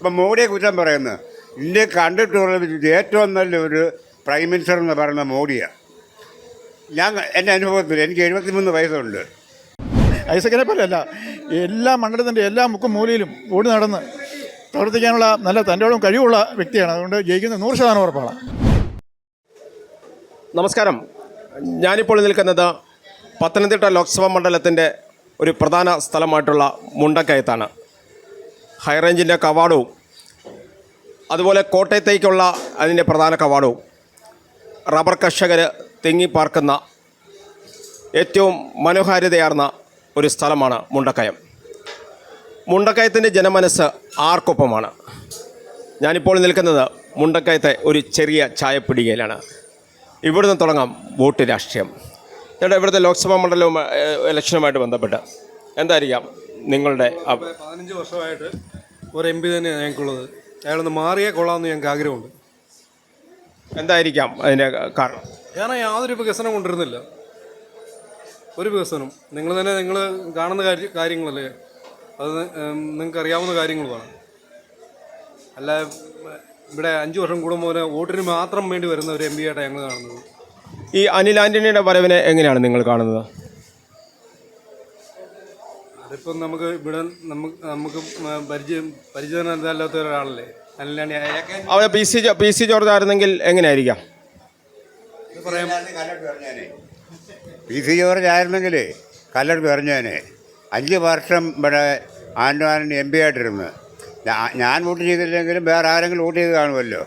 ഇപ്പം മോഡിയെ കുറ്റം പറയുന്നത്. ഇന്ത്യ കണ്ടിട്ടുള്ള ഏറ്റവും നല്ല ഒരു പ്രൈം മിനിസ്റ്റർ എന്ന് പറയുന്ന മോഡിയാണ് ഞാൻ എന്റെ അനുഭവത്തിൽ എനിക്ക് എഴുപത്തിമൂന്ന് വയസ്സുണ്ട്. ഐസക്കിനെ പോലെയല്ല എല്ലാ മണ്ഡലത്തിന്റെ എല്ലാ മുക്കും മൂലയിലും ഓടി നടന്ന് പ്രവർത്തിക്കാനുള്ള നല്ല തന്റെയോടും കഴിവുള്ള വ്യക്തിയാണ്. അതുകൊണ്ട് ജയിക്കുന്നത് നൂറ് ശതമാനം ഉറപ്പാണ്. നമസ്കാരം. ഞാനിപ്പോൾ നിൽക്കുന്നത് പത്തനംതിട്ട ലോക്സഭാ മണ്ഡലത്തിന്റെ ഒരു പ്രധാന സ്ഥലമായിട്ടുള്ള മുണ്ടക്കയത്താണ്. ഹൈറേഞ്ചിന്റെ കവാടവും അതുപോലെ കോട്ടയത്തേക്കുള്ള അതിന്റെ പ്രധാന കവാടവും റബ്ബർ കർഷകർ തിങ്ങിപ്പാർക്കുന്ന ഏറ്റവും മനോഹാരിതയാർന്ന ഒരു സ്ഥലമാണ് മുണ്ടക്കയം. മുണ്ടക്കയത്തിന്റെ ജനമനസ്സ് ആർക്കൊപ്പമാണ്? ഞാനിപ്പോൾ നിൽക്കുന്നത് മുണ്ടക്കയത്തെ ഒരു ചെറിയ ചായപ്പിടികയിലാണ്. ഇവിടുന്ന് തുടങ്ങാം വോട്ട് രാഷ്ട്രീയം. ചേട്ടാ ഇവിടുത്തെ ലോക്സഭാ മണ്ഡലവും ഇലക്ഷനുമായിട്ട് ബന്ധപ്പെട്ട് എന്തായിരിക്കാം? നിങ്ങളുടെ പതിനഞ്ച് വർഷമായിട്ട് ഒരു എം പി തന്നെയാണ് ഞങ്ങൾക്കുള്ളത്. അയാളൊന്ന് മാറിയേ കൊള്ളാമെന്ന് ഞങ്ങൾക്ക് ആഗ്രഹമുണ്ട്. എന്തായിരിക്കാം അതിന്റെ കാരണം? ഞാൻ യാതൊരു വികസനം കൊണ്ടുവരുന്നില്ല. ഒരു വികസനം. നിങ്ങൾ തന്നെ നിങ്ങൾ കാണുന്ന കാര്യ കാര്യങ്ങളല്ലേ? അത് നിങ്ങൾക്ക് അറിയാവുന്ന കാര്യങ്ങളുമാണ്. അല്ല ഇവിടെ അഞ്ച് വർഷം കൂടുമ്പോൾ വോട്ടിന് മാത്രം വേണ്ടി വരുന്ന ഒരു എം പി ആയിട്ടാണ് ഞങ്ങൾ കാണുന്നത്. ഈ അനിൽ ആന്റണിയുടെ വരവിനെ എങ്ങനെയാണ് നിങ്ങൾ കാണുന്നത്? അതിപ്പം നമുക്ക് ഇവിടെ നമുക്ക് നമുക്ക് പരിചയം പരിചയമില്ലാത്ത ഒരാളല്ലേ? അവിടെ P C P C George ആയിരുന്നെങ്കിൽ എങ്ങനെയായിരിക്കാം? പി സി ജോർജ് ആയിരുന്നെങ്കിൽ കല്ലെടുത്ത് പറഞ്ഞേനെ അഞ്ച് വർഷം ഇവിടെ ആൻഡ്വാനൻ എം പി ആയിട്ടിരുന്ന്. ഞാൻ വോട്ട് ചെയ്തില്ലെങ്കിലും വേറെ ആരെങ്കിലും വോട്ട് ചെയ്ത് കാണുമല്ലോ.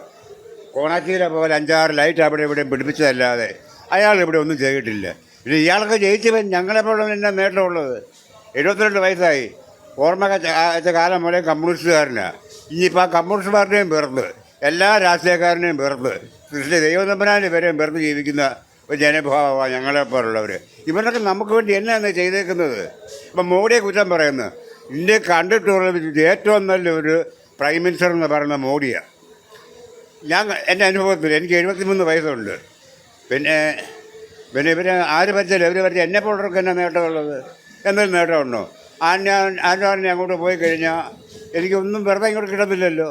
കോണാച്ചിയിലെ പോലെ അഞ്ചാറ് ലൈറ്റ് അവിടെ ഇവിടെ പിടിപ്പിച്ചതല്ലാതെ അയാൾ ഇവിടെ ഒന്നും ചെയ്തിട്ടില്ല. പിന്നെ ഇയാൾക്ക് ജയിച്ചവൻ ഞങ്ങളെപ്പോഴും എന്നാ നേട്ടമുള്ളത്? എഴുപത്തിരണ്ട് വയസ്സായി. ഓർമ്മ വെച്ച കാലം മുതലേ കമ്മ്യൂണിസ്റ്റുകാരനാണ് ഇനിയിപ്പോൾ ആ കമ്മ്യൂണിസ്റ്റ് പാർട്ടിയും വെറുത്ത് എല്ലാ രാഷ്ട്രീയക്കാരനെയും വെറുത്ത് കൃഷ്ണ ദൈവതമ്പനാനെ വരെയും വെറുത്ത് ജീവിക്കുന്ന ഒരു ജനഭാവമാണ് ഞങ്ങളെപ്പോലുള്ളവർ ഇവരൊക്കെ നമുക്ക് വേണ്ടി എന്നാണ് ചെയ്തേക്കുന്നത്? ഇപ്പം മോഡിയെ കുറ്റം പറയുന്നു. ഇന്ത്യ കണ്ടിട്ടുള്ള ഏറ്റവും നല്ലൊരു പ്രൈം മിനിസ്റ്റർ എന്ന് പറയുന്ന മോഡിയാണ് ഞാൻ എന്റെ അനുഭവത്തിൽ എനിക്ക് എഴുപത്തിമൂന്ന് വയസ്സുണ്ട്. പിന്നെ പിന്നെ ഇവർ ആര് ഭരിച്ചാലും ഇവർ ഭരിച്ച എന്നെ പോലുള്ളവർക്ക് എന്നാ നേട്ടമുള്ളത്? എന്തെങ്കിലും നേട്ടമുണ്ടോ ആന്റാ ആന്റാണിനെ അങ്ങോട്ട് പോയി കഴിഞ്ഞാൽ എനിക്കൊന്നും വെറുതെ ഇങ്ങോട്ട് കിട്ടത്തില്ലല്ലോ.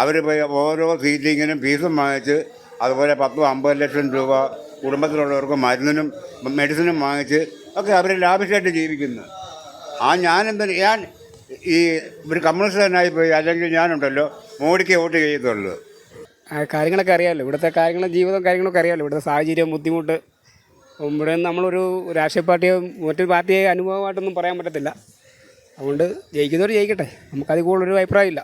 അവർ പോയി ഓരോ സീറ്റിങ്ങിനും ഫീസും വാങ്ങിച്ച് അതുപോലെ പത്തും അമ്പത് ലക്ഷം രൂപ കുടുംബത്തിലുള്ളവർക്ക് മരുന്നിനും മെഡിസിനും വാങ്ങിച്ച് ഒക്കെ അവർ ലാഭിച്ചായിട്ട് ജീവിക്കുന്നു. ആ ഞാനെന്താ ഞാൻ ഈ ഒരു കമ്മ്യൂണിസ്റ്റുകാരനായി പോയി അല്ലെങ്കിൽ ഞാനുണ്ടല്ലോ മോഡിക്ക് വോട്ട് ചെയ്യത്തുള്ളൂ. കാര്യങ്ങളൊക്കെ അറിയാമല്ലോ ഇവിടുത്തെ കാര്യങ്ങളും ജീവിതവും കാര്യങ്ങളൊക്കെ അറിയാമല്ലോ ഇവിടുത്തെ സാഹചര്യം ബുദ്ധിമുട്ട്. ഇവിടെ നമ്മളൊരു രാഷ്ട്രീയ പാർട്ടിയോ മറ്റൊരു പാർട്ടിയെ അനുഭവമായിട്ടൊന്നും പറയാൻ പറ്റത്തില്ല. അതുകൊണ്ട് ജയിക്കുന്നവർ ജയിക്കട്ടെ. നമുക്കതിൽ കൂടുതലൊരു അഭിപ്രായമില്ല.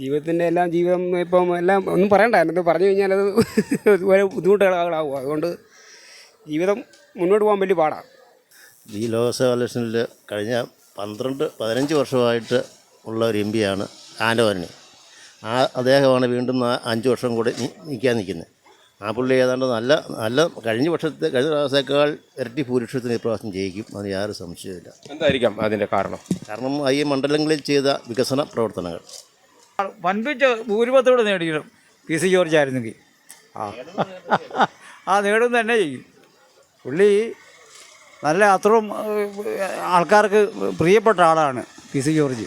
ജീവിതത്തിന്റെ എല്ലാം ജീവിതം ഇപ്പം എല്ലാം ഒന്നും പറയണ്ട. എന്നത് പറഞ്ഞു കഴിഞ്ഞാൽ അത് ഒരു ബുദ്ധിമുട്ടുകളാകും. അതുകൊണ്ട് ജീവിതം മുന്നോട്ട് പോകാൻ വലിയ പാടാണ് ഈ ലോക്സഭാ ഇലക്ഷനിൽ കഴിഞ്ഞ പന്ത്രണ്ട് പതിനഞ്ച് വർഷമായിട്ട് ഉള്ള ഒരു എം പിയാണ് ആന്റോണി ആ അദ്ദേഹമാണ് വീണ്ടും അഞ്ച് വർഷം കൂടി നിൽക്കാൻ നിൽക്കുന്നത്. ആ പുള്ളി ഏതാണ്ട് നല്ല നല്ല കഴിഞ്ഞ വർഷത്തെ കഴിഞ്ഞ പ്രാവശ്യത്തേക്കാൾ ഇരട്ടി ഭൂരിപക്ഷത്തിന് ഇപ്രാവശ്യം ജയിക്കും. അതിന് യാതൊരു സംശയമില്ല എന്തായിരിക്കാം അതിന്റെ കാരണം? കാരണം ഈ മണ്ഡലങ്ങളിൽ ചെയ്ത വികസന പ്രവർത്തനങ്ങൾ. വൻപിച്ച ഭൂരിപത്തോടെ നേടിയിടും. പി സി ജോർജ് ആയിരുന്നെങ്കിൽ. ആ. ആ നേടും തന്നെ ചെയ്യും. പുള്ളി നല്ല അത്രയും ആൾക്കാർക്ക് പ്രിയപ്പെട്ട ആളാണ് പി സി ജോർജ്.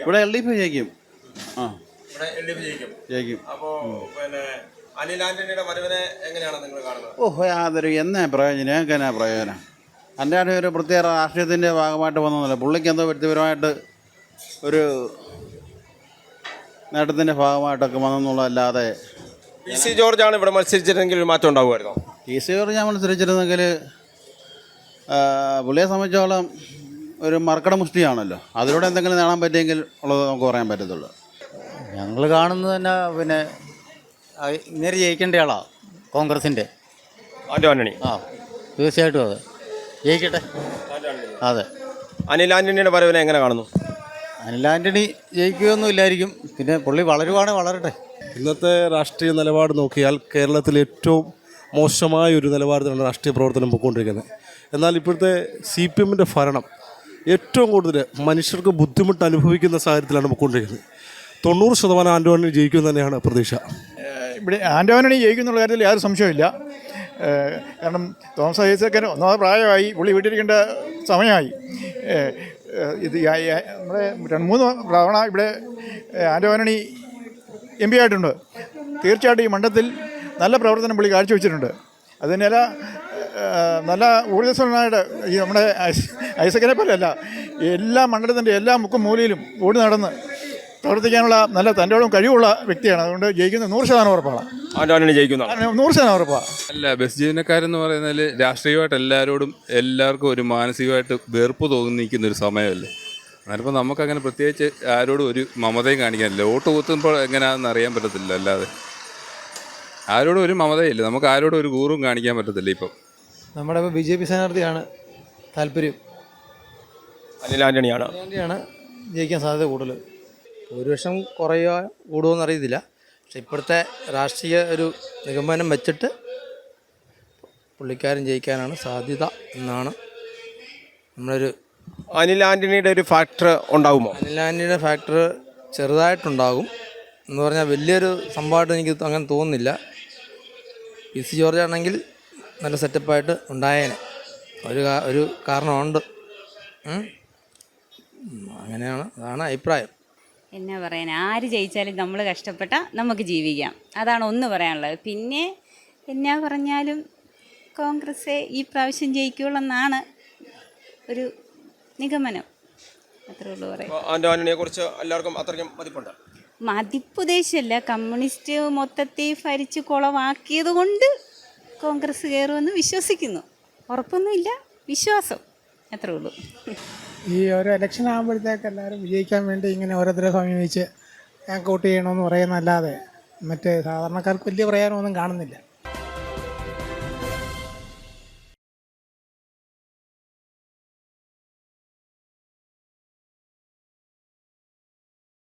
ഇവിടെ എൽ ഡി എഫ് ജയിക്കും. ആ. ജയിക്കും. അപ്പോൾ പിന്നെ അനിൽ വരവിനെ എങ്ങനെയാണ് നിങ്ങൾ കാണുന്നത്? ഓ യാതൊരു എന്നാ പ്രയോജനം ഞങ്ങൾക്ക് എന്നാ പ്രയോജനം? എന്റെ ഒരു പ്രത്യേക രാഷ്ട്രീയത്തിന്റെ ഭാഗമായിട്ട് വന്നതല്ല പുള്ളിക്ക് എന്തോ വ്യക്തിപരമായിട്ട് ഒരു നേട്ടത്തിന്റെ ഭാഗമായിട്ടൊക്കെ വന്നെന്നുള്ളതല്ലാതെ പി സി ജോർജ് ആണ് ഇവിടെ മത്സരിച്ചിരുന്നെങ്കിൽ ഒരു മാറ്റം ഉണ്ടാവുമായിരുന്നു? പി സി ജോർജ് ഞാൻ മത്സരിച്ചിരുന്നെങ്കിൽ പുള്ളിയെ സംബന്ധിച്ചോളം ഒരു മർക്കട മുഷ്ടിയാണല്ലോ. അതിലൂടെ എന്തെങ്കിലും നേടാൻ പറ്റിയെങ്കിൽ ഉള്ളത് നമുക്ക് പറയാൻ പറ്റത്തുള്ളൂ. ഞങ്ങൾ കാണുന്നത് തന്നെ പിന്നെ ഇങ്ങനെ ജയിക്കേണ്ട ആളാ കോൺഗ്രസിന്റെ. ആന്റണി. ആ തീർച്ചയായിട്ടും അതെ. ജയിക്കട്ടെ. അതെ. അനിൽ ആന്റണിയുടെ വരവിനെ എങ്ങനെ കാണുന്നു? അനിൽ ആന്റണി ജയിക്കുകയൊന്നും ഇല്ലായിരിക്കും. പിന്നെ പുള്ളി വളരുവാണ് വളരട്ടെ. ഇന്നത്തെ രാഷ്ട്രീയ നിലപാട് നോക്കിയാൽ കേരളത്തിൽ ഏറ്റവും മോശമായ ഒരു നിലവാരത്തിലാണ് രാഷ്ട്രീയ പ്രവർത്തനം പോയിക്കൊണ്ടിരിക്കുന്നത് എന്നാൽ ഇപ്പോഴത്തെ സി പി എമ്മിന്റെ ഭരണം ഏറ്റവും കൂടുതൽ മനുഷ്യർക്ക് ബുദ്ധിമുട്ട് അനുഭവിക്കുന്ന സാഹചര്യത്തിലാണ് പോയിക്കൊണ്ടിരിക്കുന്നത് തൊണ്ണൂറ് ശതമാനം ആൻഡോണി ജയിക്കും തന്നെയാണ് പ്രതീക്ഷ. ഇവിടെ ആന്റോണി ജയിക്കുന്നുള്ള കാര്യത്തിൽ യാതൊരു സംശയമില്ല കാരണം തോമസ് ഐസക്കൻ ഒന്നാമത് പ്രായമായി പുള്ളി വീട്ടിലിരിക്കേണ്ട സമയമായി. ഇത് നമ്മുടെ രണ്ട് മൂന്ന് തവണ ഇവിടെ ഏഹ്, ആന്റോ എം പി ആയിട്ടുണ്ട്. തീർച്ചയായിട്ടും ഈ മണ്ഡലത്തിൽ നല്ല പ്രവർത്തനം പുള്ളി കാഴ്ചവെച്ചിട്ടുണ്ട്. അതിനല്ല നല്ല ഊർജസ്വലനായിട്ട് ഈ നമ്മുടെ ഐസക്കിനെ പോലെയല്ല എല്ലാ മണ്ഡലത്തിന്റെ എല്ലാ മുക്കും മൂലയിലും ഓടി നടന്ന് പ്രവർത്തിക്കാനുള്ള നല്ല തന്റെയോളം കഴിവുള്ള വ്യക്തിയാണ്. അതുകൊണ്ട് ജയിക്കുന്നത് നൂറ് ശതമാനം ഉറപ്പാണ്. നൂറ് ശതമാനം ഉറപ്പാണ് അല്ല ബസ് ജീവനക്കാരെന്ന് പറയുന്നതിൽ രാഷ്ട്രീയമായിട്ട് എല്ലാവരോടും എല്ലാവർക്കും ഒരു മാനസികമായിട്ട് വെറുപ്പ് തോന്നിക്കുന്ന ഒരു സമയമല്ലേ? അന്നേരപ്പോൾ നമുക്കങ്ങനെ പ്രത്യേകിച്ച് ആരോടും ഒരു മമതയും കാണിക്കാനില്ല വോട്ട് കുത്തുമ്പോൾ എങ്ങനെയാണെന്ന് അറിയാൻ പറ്റത്തില്ല അല്ലാതെ. ആരോടും ഒരു മമതയില്ല നമുക്ക് ആരോടും ഒരു കൂറും കാണിക്കാൻ പറ്റത്തില്ല ഇപ്പം. നമ്മുടെ ഇപ്പോൾ ബി ജെ പി സ്ഥാനാർത്ഥിയാണ് താല്പര്യം. അനിൽ ആന്റണിയാണ്. വേണ്ടിയാണ് ജയിക്കാൻ സാധ്യത കൂടുതൽ ഭൂരിപക്ഷം കുറയുക കൂടുമോ അറിയത്തില്ല. പക്ഷെ ഇപ്പോഴത്തെ രാഷ്ട്രീയ ഒരു നിഗമനം വെച്ചിട്ട് പുള്ളിക്കാരൻ ജയിക്കാനാണ് സാധ്യത എന്നാണ് നമ്മളൊരു അനിൽ ആന്റണിയുടെ ഒരു ഫാക്ടർ ഉണ്ടാകുമോ അനിൽ ആന്റണിയുടെ ഫാക്ടർ ചെറുതായിട്ടുണ്ടാകും എന്ന് പറഞ്ഞാൽ വലിയൊരു സംഭവമായിട്ട് എനിക്ക് അങ്ങനെ തോന്നുന്നില്ല. പി സി ജോർജ് ആണെങ്കിൽ നല്ല സെറ്റപ്പായിട്ട് ഉണ്ടായേനെ. ഒരു ഒരു കാരണമുണ്ട്. അങ്ങനെയാണ് അതാണ് അഭിപ്രായം. എന്നാ പറയാൻ? ആര് ജയിച്ചാലും നമ്മൾ കഷ്ടപ്പെട്ട നമുക്ക് ജീവിക്കാം. അതാണ് ഒന്ന് പറയാനുള്ളത്. പിന്നെ എന്നാ പറഞ്ഞാലും കോൺഗ്രസ് ഈ പ്രാവശ്യം ജയിക്കുള്ളെന്നാണ് ഒരു നിഗമനം. അത്രേ ഉള്ളൂ പറയാം കുറിച്ച് എല്ലാവർക്കും അത്രയ്ക്കും മതിപ്പുണ്ട്. മതിപ്പുദ്ദേശമല്ല കമ്മ്യൂണിസ്റ്റ് മൊത്തത്തിൽ ഭരിച്ച് കുളമാക്കിയത് കൊണ്ട് കോൺഗ്രസ് കയറുമെന്ന് വിശ്വസിക്കുന്നു. ഉറപ്പൊന്നുമില്ല. വിശ്വാസം. അത്രേ ഉള്ളൂ. ഈ ഓരോ ഇലക്ഷൻ ആകുമ്പോഴത്തേക്ക് എല്ലാവരും വിജയിക്കാൻ വേണ്ടി ഇങ്ങനെ ഓരോരുത്തരെ സമീപിച്ച് ഞങ്ങൾക്ക് വോട്ട് ചെയ്യണമെന്ന് പറയുന്നതല്ലാതെ മറ്റേ സാധാരണക്കാർക്ക് വലിയ പ്രയോജനമൊന്നും കാണുന്നില്ല.